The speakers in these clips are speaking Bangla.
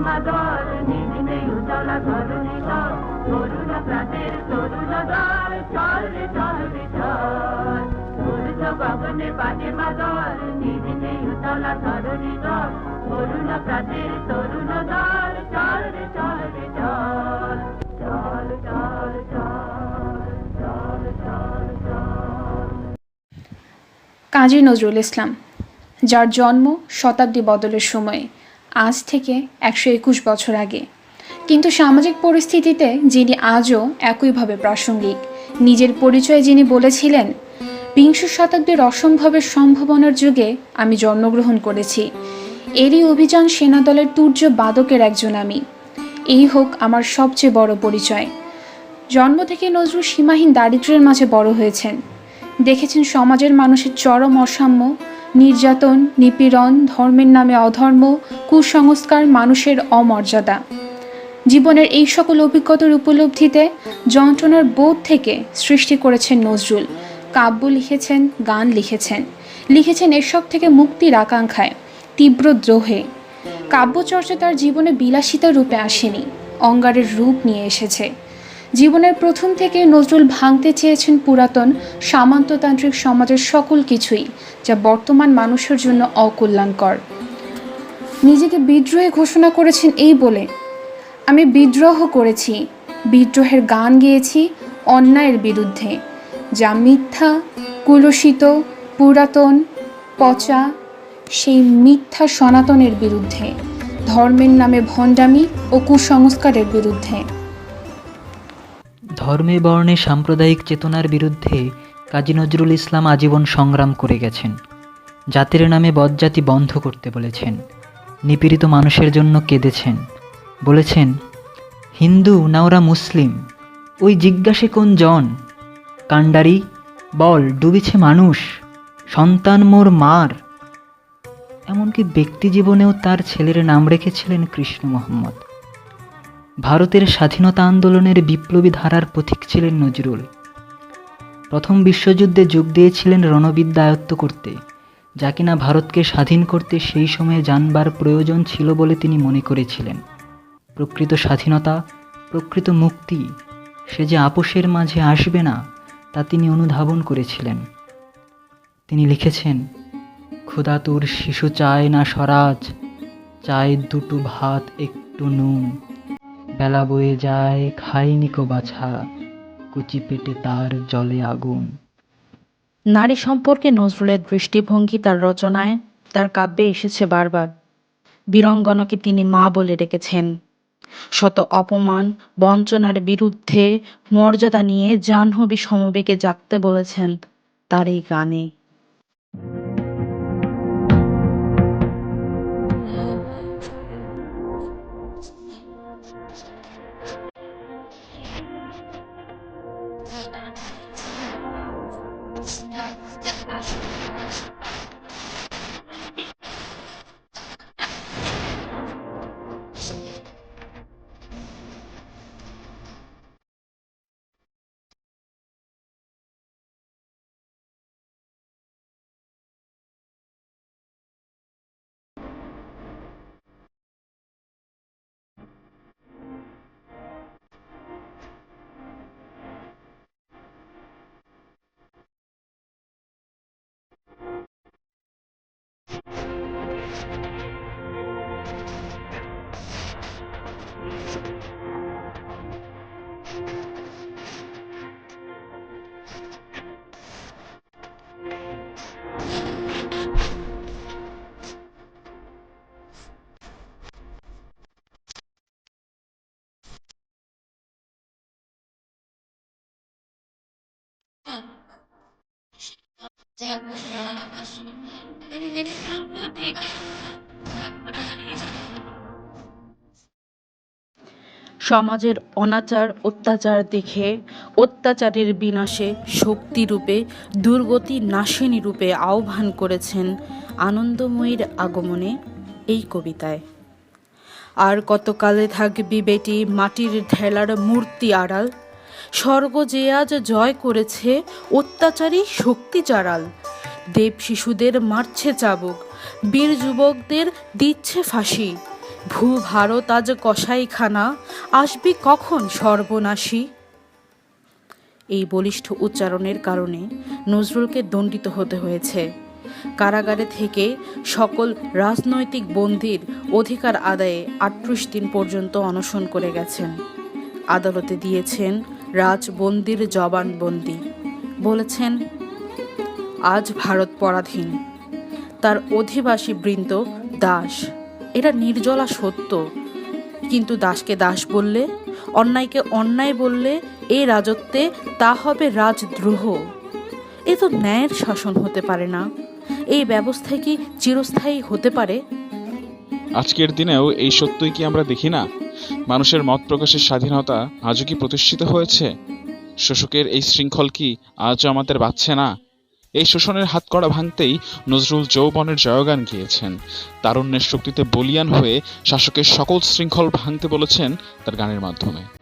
মাদল তরুণ প্রাণের তরুণ দল চল রে চল রে চল গগনে মাদল তরুণ প্রাণের তরুণ দল চল রে চল রে চল চল চল চল চল কাজী নজরুল ইসলাম, যার জন্ম শতাব্দী বদলের সময়ে আজ থেকে একশো একুশ বছর আগে। কিন্তু সামাজিক পরিস্থিতিতে যিনি আজও একইভাবে প্রাসঙ্গিক, নিজের পরিচয়ে যিনি বলেছিলেন, বিংশ শতাব্দীর অসম্ভবের সম্ভাবনার যুগে আমি জন্মগ্রহণ করেছি। এরই অভিযান সেনাদলের তুর্য বাদকের একজন আমি। এই হোক আমার সবচেয়ে বড় পরিচয়। জন্ম থেকে নজরুল সীমাহীন দারিদ্র্যের মাঝে বড় হয়েছেন। দেখেছেন সমাজের মানুষের চরম অসাম্য নির্যাতন, নিপীড়ন, ধর্মের নামে অধর্ম, কুসংস্কার মানুষের অমর্যাদা। জীবনের এই সকল অভিজ্ঞতার উপলব্ধিতে যন্ত্রণার বোধ থেকে সৃষ্টি করেছেন নজরুল। কাব্য লিখেছেন, গান লিখেছেন। লিখেছেন এসব থেকে মুক্তির আকাঙ্ক্ষায়, তীব্র দ্রোহে। কাব্যচর্চা তার জীবনে বিলাসিতা রূপে আসেনি, অঙ্গারের রূপ নিয়ে এসেছে। জীবনের প্রথম থেকে নজরুল ভাঙতে চেয়েছেন পুরাতন, সামন্ততান্ত্রিক সমাজের সকল কিছুই, যা বর্তমান মানুষের জন্য অকল্যাণকর। নিজেকে বিদ্রোহী ঘোষণা করেছেন এই বলে, আমি বিদ্রোহ করেছি, বিদ্রোহের গান গেয়েছি, অন্যায়ের বিরুদ্ধে, যা মিথ্যা, কুলসিত, পুরাতন, পচা, সেই মিথ্যা সনাতনের বিরুদ্ধে, ধর্মের নামে ভণ্ডামি ও কুসংস্কারের বিরুদ্ধে। ধর্মে বর্ণে সাম্প্রদায়িক চেতনার বিরুদ্ধে কাজী নজরুল ইসলাম আজীবন সংগ্রাম করে গেছেন, জাতির নামে বদজাতি বন্ধ করতে বলেছেন, নিপীড়িত মানুষের জন্য কেঁদেছেন। বলেছেন, হিন্দু না ওরা মুসলিম? ওই জিজ্ঞাসে কোন জন? কাণ্ডারি, বল, ডুবিছে মানুষ, সন্তান মোর মার। এমনকি ব্যক্তি জীবনেও তার ছেলের নাম রেখেছিলেন কৃষ্ণ মোহাম্মদ। ভারতের স্বাধীনতা আন্দোলনের বিপ্লবী ধারার পথিক ছিলেন নজরুল। প্রথম বিশ্বযুদ্ধে যোগ দিয়েছিলেন রণবিদ্যা আয়ত্ত করতে, যা কিনা ভারতকে স্বাধীন করতে সেই সময়ে জানবার প্রয়োজন ছিল বলে তিনি মনে করেছিলেন। প্রকৃত স্বাধীনতা, প্রকৃত মুক্তি, সে যে আপোষের মাঝে আসবে না, তা তিনি অনুধাবন করেছিলেন। তিনি লিখেছেন ক্ষুধাতুর শিশু চায় না স্বরাজ, চায় দুটো ভাত, একটু নুন। বেলা বয়ে যায় খাইনি কো বাছা, কুচি পেটে তার জলে আগুন। নারী সম্পর্কে নজরুলের দৃষ্টিভঙ্গি, তার রচনায় তার কাব্যে এসেছে বারবার। বীরঙ্গনাকে তিনি মা বলে ডেকেছেন। শত অপমান, বঞ্চনার বিরুদ্ধে মর্যাদা নিয়ে জাহ্নবী সমবেগে জাগতে বলেছেন তার এই গানে। সমাজের অনাচার, অত্যাচার দেখে অত্যাচারের বিনাশে শক্তিরূপে দুর্গতি নাশিনী রূপে আহ্বান করেছেন আনন্দময়ীর আগমনে এই কবিতায়। আর কতকালে থাকবি বেটি, মাটির ঢেলার মূর্তি আড়াল স্বর্গ যে আজ জয় করেছে, অত্যাচারী শক্তি চারাল দেব শিশুদের মারছে চাবুক, বীর যুবকদের দিচ্ছে ফাঁসি। ভূ ভারত আজ কসাইখানা, আসবি কখন সর্বনাশী? এই বলিষ্ঠ উচ্চারণের কারণে নজরুলকে দণ্ডিত হতে হয়েছে। কারাগারে থেকে সকল রাজনৈতিক বন্দির অধিকার আদায়ে আটত্রিশ দিন পর্যন্ত অনশন করে গেছেন। আদালতে দিয়েছেন রাজবন্দির জবানবন্দি বলেছেন, আজ ভারত পরাধীন। তার অধিবাসী বৃন্দ দাস। এটা নির্জলা সত্য। কিন্তু দাসকে দাস বললে, অন্যায়কে অন্যায় বললে এই রাজত্বে তা হবে রাজদ্রোহ। এ তো ন্যায়ের শাসন হতে পারে না। এই ব্যবস্থা কি চিরস্থায়ী হতে পারে? আজকের দিনেও এই সত্যই কি আমরা দেখি না? মানুষের মত প্রকাশের স্বাধীনতা আজও কি প্রতিষ্ঠিত হয়েছে? শোষকের এই শৃঙ্খল কি আজও আমাদের বাঁচছে না? এই শোষণের হাতকড়া ভাঙতেই নজরুল যৌবনের জয়গান গিয়েছেন। তারুণ্যের শক্তিতে বলিয়ান হয়ে শাসকের সকল শৃঙ্খল ভাঙতে বলেছেন তার গানের মাধ্যমে।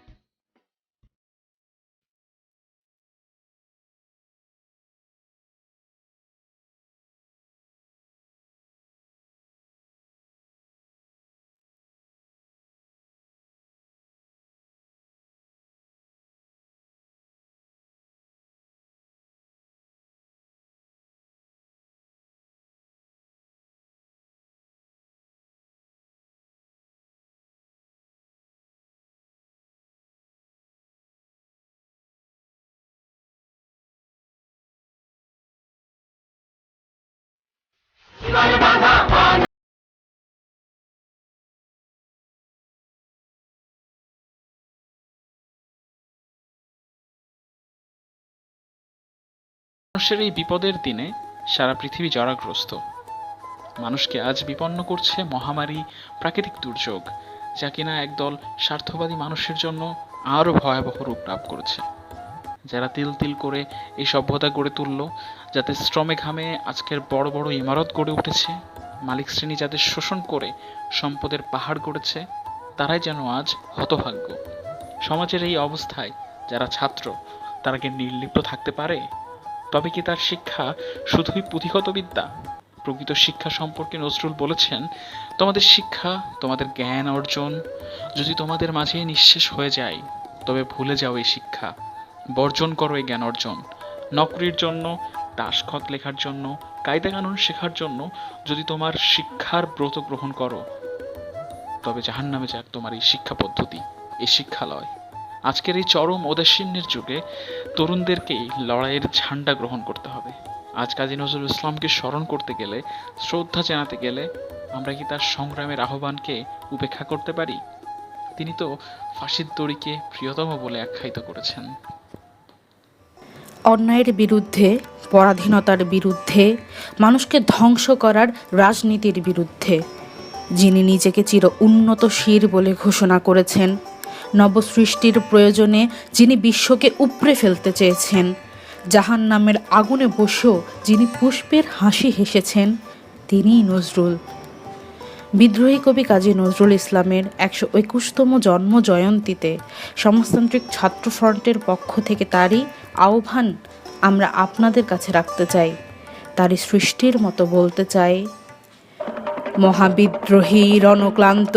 মানুষের এই বিপদের দিনে সারা পৃথিবী জরাগ্রস্ত। মানুষকে আজ বিপন্ন করছে মহামারী প্রাকৃতিক দুর্যোগ, যা কিনা একদল স্বার্থবাদী মানুষের জন্য আরও ভয়াবহ রূপ লাভ করেছে। যারা তিল তিল করে এই সভ্যতা গড়ে তুলল, যাতে শ্রমে ঘামে আজকের বড় বড় ইমারত গড়ে উঠেছে, মালিক শ্রেণি যাদের শোষণ করে সম্পদের পাহাড় গড়েছে, তারাই যেন আজ হতভাগ্য। সমাজের এই অবস্থায় যারা ছাত্র, তারা কি নির্লিপ্ত থাকতে পারে? তবে কি তার শিক্ষা শুধুই পুঁথিগত বিদ্যা? প্রকৃত শিক্ষা সম্পর্কে নজরুল বলেছেন, তোমাদের শিক্ষা, তোমাদের জ্ঞান অর্জন যদি তোমাদের মাঝে নিঃশেষ হয়ে যায়, তবে ভুলে যাও এই শিক্ষা। বর্জন করো এই জ্ঞান অর্জন। নকরির জন্য, দাসখত লেখার জন্য কায়দা কানুন শেখার জন্য যদি তোমার শিক্ষার ব্রত গ্রহণ করো, তবে জাহান নামে যাক তোমার এই শিক্ষা পদ্ধতি, এই শিক্ষালয়। আজকের এই চরম ওদাসীন্যের যুগে তরুণদেরকেই লড়াইয়ের ঝান্ডা গ্রহণ করতে হবে। আজ কাজী নজরুল ইসলামকে স্মরণ করতে গেলে, শ্রদ্ধা জানাতে গেলে আমরা কি তার সংগ্রামের আহ্বানকে উপেক্ষা করতে পারি? তিনি তো ফাঁসির দড়িকে প্রিয়তম বলে আখ্যায়িত করেছেন। অন্যায়ের বিরুদ্ধে, পরাধীনতার বিরুদ্ধে, মানুষকে ধ্বংস করার রাজনীতির বিরুদ্ধে, যিনি নিজেকে চির উন্নত শির বলে ঘোষণা করেছেন নবসৃষ্টির প্রয়োজনে যিনি বিশ্বকে উপড়ে ফেলতে চেয়েছেন জাহান নামের আগুনে বসেও যিনি পুষ্পের হাসি হেসেছেন, তিনিই নজরুল। বিদ্রোহী কবি কাজী নজরুল ইসলামের একশো একুশতম জন্ম জয়ন্তীতে সমাজতান্ত্রিক ছাত্র ফ্রন্টের পক্ষ থেকে তারই আহ্বান আমরা আপনাদের কাছে রাখতে চাই। তারই সৃষ্টির মতো বলতে চাই, মহাবিদ্রোহী রণক্লান্ত